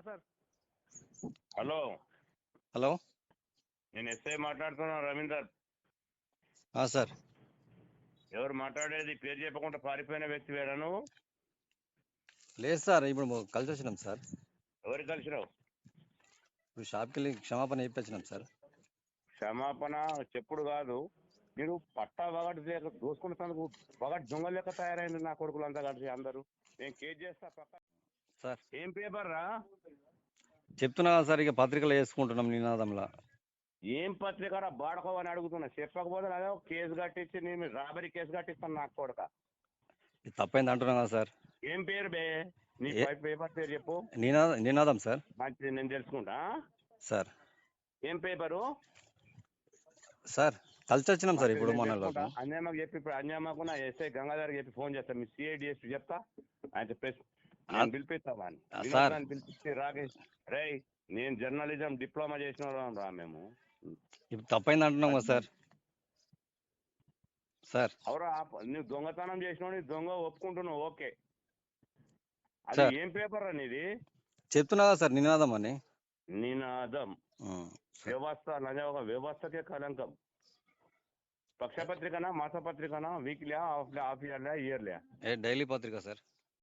Sir. Hello. Hello. నేను SI మాట్లాడుతున్నా రవీందర్. ఆ, సార్. ఎవరు మాట్లాడేది? పేరు చెప్పకుండా పారిపోయిన వ్యక్తి నువ్వు? లేదు సార్. ఇప్పుడు కలిసి వచ్చినాం సార్. ఎవరు కలిసినావు? ఇప్పుడు షాప్కి వెళ్ళి క్షమాపణ చెప్పొచ్చినాం సార్. క్షమాపణ చెప్పుడు కాదు. మీరు పట్టా వగటి లేక దోసుకున్నందుకు వగటి దొంగ లెక్క తయారైంది నా కొడుకులు అంతా కలిసి అందరూ. నేను కేసు చేస్తా పక్క సార్. ఏం పేపర్ రా? చెప్తున్నా కదా సార్ ఇక పత్రికలు వేసుకుంటున్నాం నినాదంలా. ఏం పత్రిక రా? బాడకోవని అడుగుతున్నా. చెప్పకపోతే అదే ఒక కేసు కట్టించి నేను రాబరీ కేసు కట్టిస్తాను నాకు కొడక ఇది తప్పైంది అంటున్నా కదా సార్. ఏం పేరు బే? నీ ఏ- పేపర్ పేరు చెప్పు. నినాదం నినాదం సార్. మంచిది నేను తెలుసుకుంటా. సార్. ఏం పేపరు? సార్ కలిసి వచ్చినాం సార్ ఇప్పుడు మన. అంజమ్మకి చెప్పి ఇప్పుడు అంజమ్మకు నా ఎస్ఐ గంగాధర్ చెప్పి ఫోన్ చేస్తా. మీ సిఐడిఎస్ చెప్తా. ఆయన ప్రెస్ నేను పిలిపిస్తావా అని పిలిపించి రాకేష్ రేయ్ నేను జర్నలిజం డిప్లొమా చేసిన వాళ్ళం రా మేము. ఇప్పుడు తప్పైంది అంటున్నాం కదా సార్. సార్. అవరా నువ్వు దొంగతనం చేసినావు దొంగ ఒప్పుకుంటున్నావు ఓకే. అది. ఏం పేపర్ రా నీది? చెప్తున్నా సార్ నినాదం అని? నినాదం. వ్యవస్థ అనగా ఒక వ్యవస్థకే కలంకం పక్షపత్రికనా మాసపత్రికనా వీక్లీయా half half yearly yearly daily పత్రిక సార్.